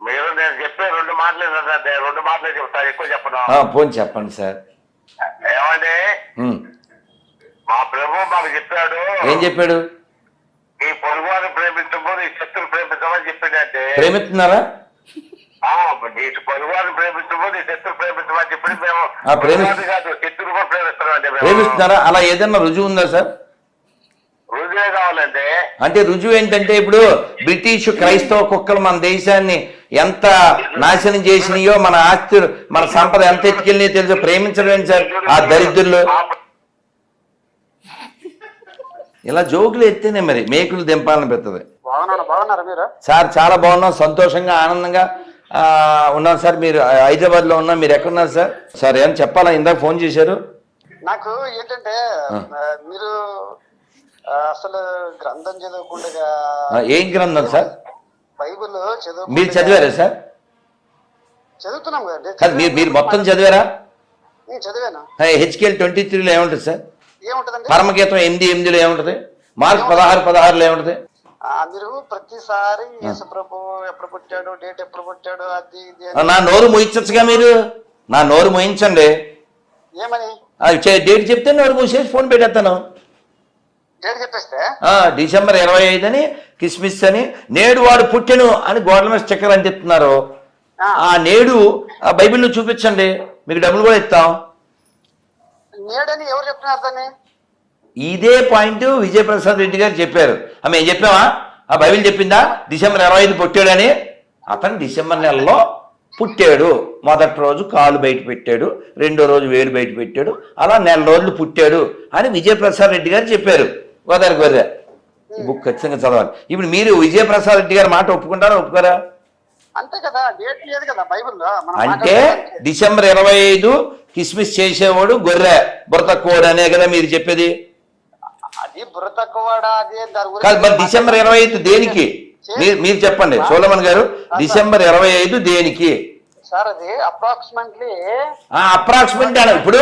మీరు నేను చెప్పే రెండు మాటలే వినండి. రెండు మాటలే చెప్తాను ఎక్కువ చెప్పను. ఆ, పోనీ చెప్పండి సార్. ఏమండి. మా ప్రభు మాకు చెప్పాడు. ఏం చెప్పాడు? ఈ పొరుగువారు ప్రేమించము నీ శత్రులు ప్రేమించమని చెప్పిందంటే ప్రేమిస్తున్నారా? నీ పొరుగువారు ప్రేమించము నీ శత్రులు ప్రేమించమని చెప్పి మేము కాదు శత్రులు కూడా ప్రేమిస్తున్నామండి మేము. ప్రేమిస్తున్నారా? అలా ఏదన్నా రుజువు ఉందా సార్? రుజువే కావాలండి అంటే రుజువు ఏంటంటే ఇప్పుడు బ్రిటిష్ క్రైస్తవ కుక్కలు మన దేశాన్ని ఎంత నాశనం చేసినాయో మన ఆస్తి మన సంపద ఎంత ఎత్తుకెళ్ళినాయో తెలుసు? ప్రేమించడం సార్? ఆ దరిద్రులు ఇలా జోకులు ఎత్తేనే మరి మేకులు దింపాలని పెడుతుంది మీరు? సార్ చాలా బాగున్నాం సంతోషంగా ఆనందంగా. ఆ, ఉన్నాం సార్ మీరు హైదరాబాద్లో ఉన్నాం మీరు ఎక్కడున్నారు సార్? సార్ ఏం చెప్పాలా? ఇందాక ఫోన్ చేశారు. నాకు ఏంటంటే మీరు అసలు గ్రంథం చదవకుండా ఆ, ఏం గ్రంథం సార్? బైబిల్ చదువు మీరు చదివారా సార్? చదువుతున్నాం కదండి. మీరు మీరు మొత్తం చదివారా? నేను చదివాను. హెచ్కేఎల్ ట్వంటీ త్రీలో ఏముంటుంది సార్? ఏముంటదండి? పరమగీతం ఎనిమిది ఎనిమిదిలో ఏముంటుంది? మార్క్ పదహారు పదహారులో ఏముంటుంది? ప్రతిసారి ఎప్పుడు పుట్టాడు డేట్ ఎప్పుడు పుట్టాడు అది ఇది నా నోరు మోయించచ్చుగా మీరు? నా నోరు మోయించండి. ఏమని? డేట్ చెప్తే నోరు మూసేసి ఫోన్ పెట్టేస్తాను. డిసెంబర్ ఇరవై ఐదు అని కిస్మిస్ అని నేడు వాడు పుట్టెను అని గోడల మీద స్టిక్కర్ అని చెప్తున్నారు. ఆ. నేడు ఆ బైబిల్లో చూపించండి. మీకు డబ్బులు కూడా ఇస్తాం. నేడని ఎవరు చెప్తున్నారు దాన్ని? ఇదే పాయింట్ విజయప్రసాద్ రెడ్డి గారు చెప్పారు. ఆ, మేము చెప్పామా ఆ బైబిల్ చెప్పిందా? డిసెంబర్ ఇరవై ఐదు పుట్టాడని. అతను డిసెంబర్ నెలలో పుట్టాడు. మొదటి రోజు కాలు బయట పెట్టాడు. రెండో రోజు వేలు బయట పెట్టాడు. అలా నెల రోజులు పుట్టాడు అని విజయప్రసాద్ రెడ్డి గారు చెప్పారు. గోదావరి గోదా ఈ బుక్ ఖచ్చితంగా చదవాలి. ఇప్పుడు మీరు విజయప్రసాద్ రెడ్డి గారి మాట ఒప్పుకుంటారా ఒప్పుకోరా? అంతే కదా డేట్ లేదు కదా బైబిల్లో అంటే. డిసెంబర్ ఇరవై ఐదు కిస్మిస్ చేసేవాడు గొర్రె బుర్ర కోడ్ అనే కదా మీరు చెప్పేది. అది కాదు మరి డిసెంబర్ ఇరవై ఐదు దేనికి? మీరు మీరు చెప్పండి సోలమన్ గారు డిసెంబర్ ఇరవై ఐదు దేనికి? సార్ అది అప్రాక్సిమేట్లీ ఆ అప్రాక్సిమేట్ అని ఇప్పుడు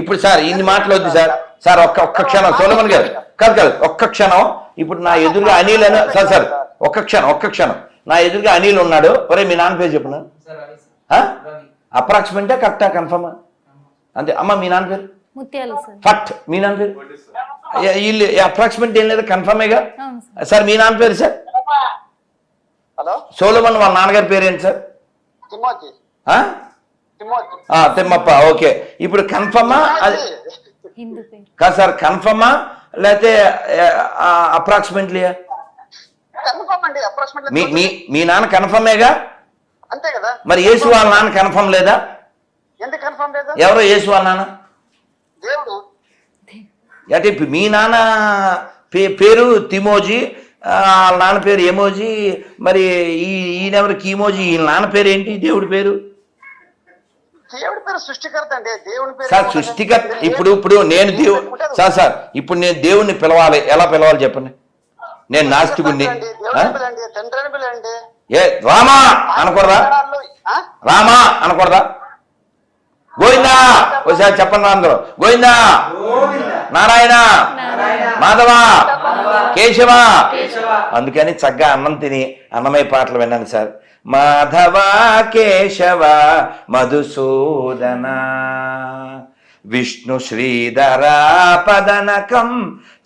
ఇప్పుడు సార్ ఇన్ని మాటలు వద్దు సార్. సార్ ఒక్క ఒక్క క్షణం. సోలమన్ గారు కాదు కాదు ఒక్క క్షణం. ఇప్పుడు నా ఎదురుగా అనిల్ అని సార్ సార్ ఒక్క క్షణం ఒక్క క్షణం. నా ఎదురుగా అనిల్ ఉన్నాడు. ఒరే మీ నాన్న పేరు చెప్పను? అప్రాక్సిమేటా కరెక్టా కన్ఫర్మా అంతే. అమ్మ మీ నాన్న పేరు? ముత్యాలు సార్. ఫట్. మీ నాన్న పేరు? వీళ్ళు అప్రాక్సిమేట్ ఏం లేదు కన్ఫర్మేగా సార్. సార్ మీ నాన్న పేరు సార్? హలో? సోలమన్ వాళ్ళ నాన్నగారి పేరు ఏంటి సార్? Timothy Thimmappa okay. ఇప్పుడు కన్ఫర్మా? అది కాదు సార్ కన్ఫర్మా? లేకపోతే అప్రాక్సిమేట్లీ? మీ అప్రాక్సిమేట్లీ మీ మీ నాన్న కన్ఫర్మేగా? అంతే కదా. మరి యేసు వాళ్ళ నాన్న కన్ఫర్మ్ లేదా? ఎందుకు కన్ఫర్మ్ లేదు? ఎవరో యేసు వాళ్ళ నాన్న? దేవుడు. అంటే ఇప్పుడు మీ నాన్న పే పేరు తిమోజీ ఆ, వాళ్ళ నాన్న పేరు ఎమోజీ మరి ఈ ఈయనెవరు కీమోజీ ఈ నాన్న పేరు ఏంటి దేవుడి పేరు? దేవుడి పేరు సృష్టికర్త అండి. దేవుడి పేరు సార్? సృష్టికర్త ఇప్పుడు ఇప్పుడు నేను దేవు? సార్ సార్ ఇప్పుడు నేను దేవుణ్ణి పిలవాలి. ఎలా పిలవాలి చెప్పండి? నేను పిలండి తండ్రిని పిలండి ఏ రామా అనకూడదా? ఆ? రామా అనకూడదా? గోవిందా! ఒకసారి చెప్పండి అందరూ. గోవిందా! నారాయణ! మాధవ! కేశవ! అందుకని చక్కగా అన్నం తిని అన్నమయ్య పాటలు విన్నాను సార్. మాధవ కేశవ మధుసూదన. విష్ణు శ్రీధర పదనకం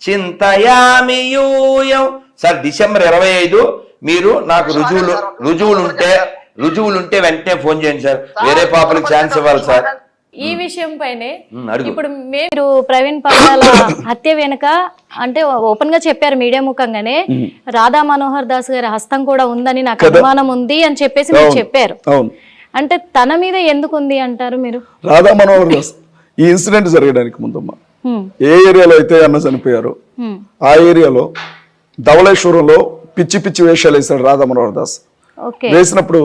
చింతయామి యూయం. సార్ డిసెంబర్ ఇరవై ఐదు మీరు నాకు రుజువులు రుజువులు ఉంటే రుజువులు ఉంటే వెంటనే ఫోన్ చేయండి సార్. వేరే పాపలకు ఛాన్స్ ఇవ్వాలి సార్. ఈ విషయం పైనే. ఇప్పుడు మీరు ప్రవీణ్ పగడాల హత్య వెనుక అంటే ఓపెన్గా చెప్పారు మీడియా ముఖంగానే. రాధా మనోహర్ దాస్ గారి హస్తం కూడా ఉందని నాకు అనుమానం ఉంది అని చెప్పేసి మీరు చెప్పారు. అంటే తన మీద ఎందుకు ఉంది అంటారు మీరు? రాధా మనోహర్ దాస్ ఈ ఇన్సిడెంట్ జరగడానికి ముందమ్మ. హ్మ్, ఏ ఏరియాలో అయితే అన్న చనిపోయారో ఆ ఏరియాలో ధవళేశ్వరంలో పిచ్చి పిచ్చి వేషాలు వేశాడు రాధా మనోహర్ దాస్. ఓకే. వేసినప్పుడు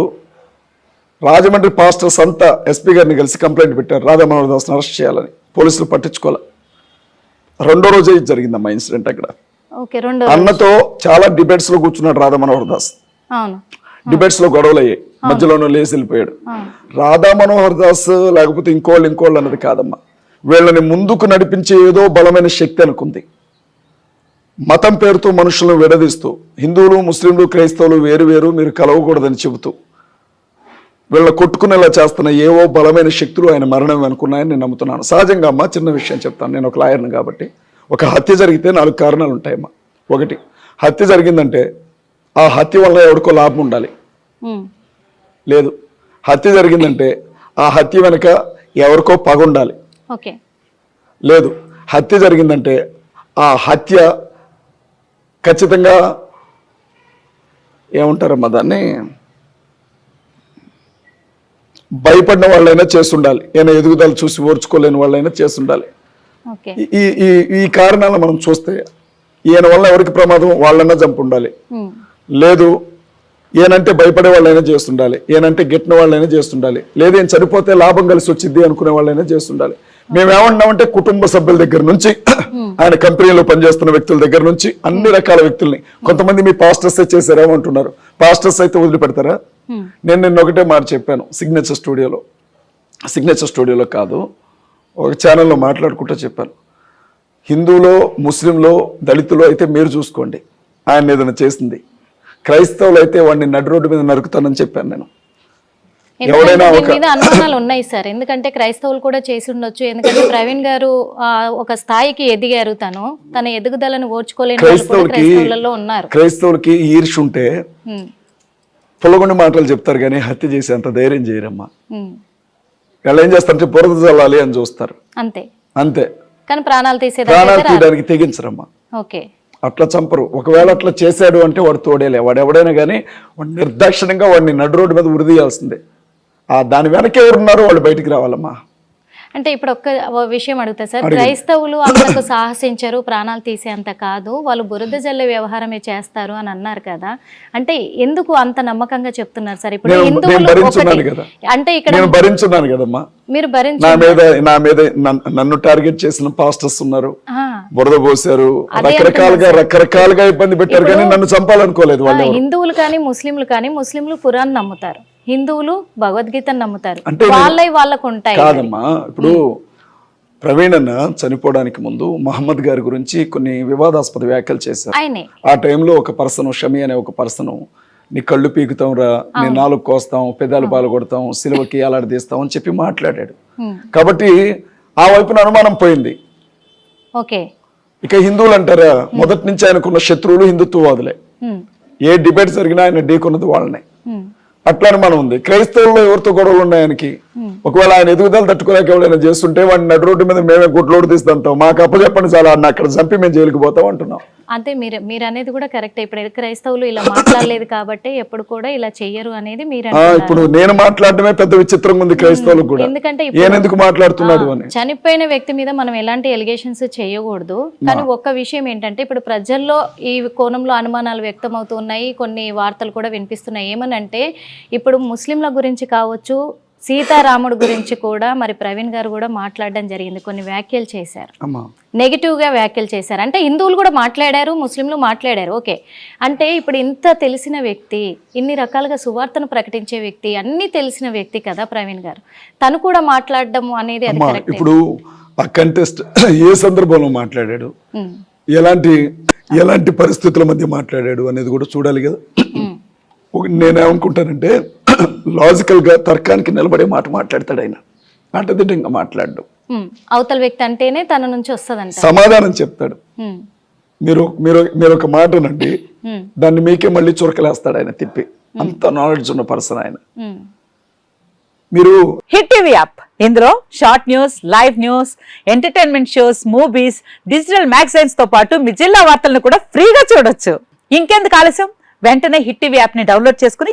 రాజమండ్రి పాస్టర్స్ అంతా ఎస్పీ గారిని కలిసి కంప్లైంట్ పెట్టారు. రాధా మనోహర్ దాస్ని అరెస్ట్ చేయాలని. పోలీసులు పట్టించుకోలే. రెండో రోజే జరిగిందమ్మా ఇన్సిడెంట్ అక్కడ. అన్నతో చాలా డిబేట్స్లో కూర్చున్నాడు రాధా మనోహర్ దాస్. డిబేట్స్లో గొడవలు అయ్యాయి మధ్యలోనూ లేచి వెళ్ళిపోయాడు. రాధా మనోహర్ దాస్ లేకపోతే ఇంకోళ్ళు ఇంకోళ్ళు అన్నది కాదమ్మా. వీళ్ళని ముందుకు నడిపించే ఏదో బలమైన శక్తి అనుకుంది. మతం పేరుతో మనుషులను విడదీస్తూ హిందువులు ముస్లింలు క్రైస్తవులు వేరు వేరు మీరు కలవకూడదని చెబుతూ వీళ్ళని కొట్టుకునేలా చేస్తున్న ఏవో బలమైన శక్తులు ఆయన మరణం వెనుకున్నాయని నేను నమ్ముతున్నాను. సహజంగా అమ్మా చిన్న విషయం చెప్తాను. నేను ఒక లాయర్ని కాబట్టి. ఒక హత్య జరిగితే నాలుగు కారణాలు ఉంటాయమ్మా. ఒకటి హత్య జరిగిందంటే ఆ హత్య వల్ల ఎవరికో లాభం ఉండాలి. లేదు. హత్య జరిగిందంటే ఆ హత్య వెనుక ఎవరికో పగ ఉండాలి. ఓకే. లేదు. హత్య జరిగిందంటే ఆ హత్య ఖచ్చితంగా ఏమంటారమ్మా దాన్ని? భయపడిన వాళ్ళైనా చేస్తుండాలి. ఈయన ఎదుగుదల చూసి ఓర్చుకోలేని వాళ్ళైనా చేస్తుండాలి. ఈ ఈ ఈ కారణాలు మనం చూస్తే ఈయన వల్ల ఎవరికి ప్రమాదం? వాళ్ళన్నా చంపు ఉండాలి. ఉమ్, లేదు ఈయనంటే భయపడే వాళ్ళైనా చేస్తుండాలి. ఈయనంటే గిట్టిన వాళ్ళైనా చేస్తుండాలి. లేదు ఈయన చనిపోతే లాభం కలిసి వచ్చింది అనుకునే వాళ్ళైనా చేస్తుండాలి. మేము ఏమన్నామంటే కుటుంబ సభ్యుల దగ్గర నుంచి ఆయన కంపెనీలో పనిచేస్తున్న వ్యక్తుల దగ్గర నుంచి అన్ని రకాల వ్యక్తుల్ని. కొంతమంది మీ పాస్టర్స్ చేశారేమో అంటున్నారు. పాస్టర్స్ అయితే వదిలిపెడతారా? నేను నిన్న ఒకటే మాట చెప్పాను. సిగ్నేచర్ స్టూడియోలో సిగ్నేచర్ స్టూడియోలో కాదు ఒక ఛానల్లో మాట్లాడుకుంటూ చెప్పాను. హిందువులో ముస్లింలో దళితులో అయితే మీరు చూసుకోండి. ఆయన ఏదైనా చేసింది. క్రైస్తవులు అయితే వాడిని నడి రోడ్డు మీద నరుకుతానని చెప్పాను నేను ఎందుకంటే ఎవడైనా దీని ఒక- మీద అనుమానాలు ఉన్నాయి సార్. ఎందుకంటే క్రైస్తవులు కూడా చేసి ఉండొచ్చు. ఎందుకంటే ప్రవీణ్ గారు ఆ, ఒక స్థాయికి ఎదిగారు తను. తన ఎదుగుదలను ఓర్చుకోలేని క్రైస్తవులలో ఉన్నారు. క్రైస్తవులకి ఈర్ష ఉంటే పొలగొండి మాటలు చెప్తారు కానీ హత్య చేసి అంత ధైర్యం చేయరమ్మా. వాళ్ళు ఏం చేస్తారంటే బురద చల్లాలి అని చూస్తారు. అంతే. అంతే. కానీ ప్రాణాలు తీసేదానికి ప్రాణాలు. తీయడానికి తెగించరమ్మా. ఓకే. అట్లా చంపరు. ఒకవేళ అట్లా చేశాడు అంటే వాడు తోడేలే. వాడు ఎవడైనా కానీ వాడు నిర్దాక్షిణ్యంగా వాడిని నడు రోడ్డు మీద ఉరిదీయాల్సిందే దాని వెనక ఎవరున్నారో వాళ్ళు బయటికి రావాలమ్మా. అంటే ఇప్పుడు ఒక్క విషయం అడుగుతా సార్. క్రైస్తవులు అంతకు సాహసించరు ప్రాణాలు తీసేంత కాదు. వాళ్ళు బురద జల్లే వ్యవహారమే చేస్తారు అని అన్నారు కదా. అంటే ఎందుకు అంత నమ్మకంగా చెప్తున్నారు సార్? ఇప్పుడు హిందువులు అంటే ఇక్కడ నేను భరించున్నాను కదమ్మా. మీరు భరించు నా మీద నా మీద నన్ను- టార్గెట్ చేసిన పాస్టర్స్ ఉన్నారు. బురద పోసారు రకరకాలుగా రకరకాలుగా ఇబ్బంది పెట్టారు కానీ నన్ను చంపాలనుకోలేదు వాళ్ళు. హిందువులు కానీ ముస్లింలు కానీ ముస్లింలు ఖురాన్ నమ్ముతారు. హిందువులు భగవద్గీతను నమ్ముతారు. అంటే వాళ్ళవి వాళ్ళకు ఉంటాయి కాదమ్మా. ఇప్పుడు ప్రవీణ్ అన్న చనిపోవడానికి ముందు మహమ్మద్ గారి గురించి కొన్ని వివాదాస్పద వ్యాఖ్యలు చేశారు. ఆ టైంలో ఒక పర్సన్ షమి అనే ఒక పర్సన్ నీ కళ్ళు పీకుతాం రా నీ నాలుగు కోస్తాం పెదాలు పాలు కొడతాం సిలువకి అలాడదీస్తాం అని చెప్పి మాట్లాడాడు. కాబట్టి ఆ వైపున అనుమానం పోయింది. ఓకే. ఇక హిందువులు అంటారా? మొదటి నుంచి ఆయనకున్న శత్రువులు హిందుత్వవాదులే. ఏ డిబేట్ జరిగినా ఆయన ఢీకొన్నది వాళ్ళనే. ఉమ్, అట్లా అనుమానం ఉంది. క్రైస్తవుల్లో ఎవరితో గొడవలు ఉన్నాయి ఆయనకి? ఒకవేళ ఆయన ఎదుగుదల తట్టుకోలేక ఎవరైనా చేస్తుంటే వాడిని నడు రోడ్డు మీద మేమే గుడ్లోడు తీస్తుంటాం మాకు అప్పచెప్పండి చాలా అన్న అక్కడ చంపి మేము జైలుకి పోతాం అంటున్నాం. అంతే మీరు మీరు అనేది కూడా కరెక్ట్. ఇప్పుడు క్రైస్తవులు ఇలా మాట్లాడలేదు కాబట్టి ఎప్పుడు కూడా ఇలా చెయ్యరు అనేది మీరు. ఇప్పుడు నేను మాట్లాడటమే పెద్ద విచిత్రంగా ఉంది క్రైస్తవులకు కూడా. ఎందుకంటే ఎందుకు మాట్లాడుతున్నాడు అని. చనిపోయిన వ్యక్తి మీద మనం ఎలాంటి ఎలిగేషన్స్ చేయకూడదు. కానీ ఒక్క విషయం ఏంటంటే ఇప్పుడు ప్రజల్లో ఈ కోణంలో అనుమానాలు వ్యక్తమవుతున్నాయి కొన్ని వార్తలు కూడా వినిపిస్తున్నాయి. ఏమనంటే ఇప్పుడు ముస్లింల గురించి కావచ్చు సీతారాముడు గురించి కూడా మరి ప్రవీణ్ గారు కూడా మాట్లాడడం జరిగింది. కొన్ని వ్యాఖ్యలు చేశారు. అమ్మా. నెగిటివ్గా వ్యాఖ్యలు చేశారు. అంటే హిందువులు కూడా మాట్లాడారు ముస్లింలు మాట్లాడారు. ఓకే. అంటే ఇప్పుడు ఇంత తెలిసిన వ్యక్తి ఇన్ని రకాలుగా సువార్తను ప్రకటించే వ్యక్తి అన్ని తెలిసిన వ్యక్తి కదా ప్రవీణ్ గారు. తను కూడా మాట్లాడడం అనేది ఇప్పుడు ఆ కంటెస్ట్ ఏ సందర్భంలో మాట్లాడాడు? ఎలాంటి ఎలాంటి పరిస్థితుల మధ్య మాట్లాడాడు అనేది కూడా చూడాలి కదా. నేనేమనుకుంటానంటే లాజికల్గా తర్కానికి నిలబడే మాట మాట్లాడతాడు ఆయన. అడ్డదిడ్డంగా మాట్లాడు. అవతల వ్యక్తి అంటేనే తన నుంచి వస్తుందంట. సమాధానం చెప్తాడు. మీరు మీరు మీరు ఒక మాట ఉమ్, దాన్ని మీకే మళ్ళీ చురకలేస్తాడు ఆయన తిప్పి. అంత నాలెడ్జ్ ఉన్న పర్సన్ ఆయన. మీరు హిట్ టీవీ యాప్. ఇందులో short news live news entertainment shows movies digital మ్యాగజైన్స్తో పాటు మీ జిల్లా వార్తలను కూడా ఫ్రీగా చూడొచ్చు. ఇంకెందుకు ఆలస్యం? వెంటనే హిట్ టీవీ యాప్ని డౌన్లోడ్ చేసుకుని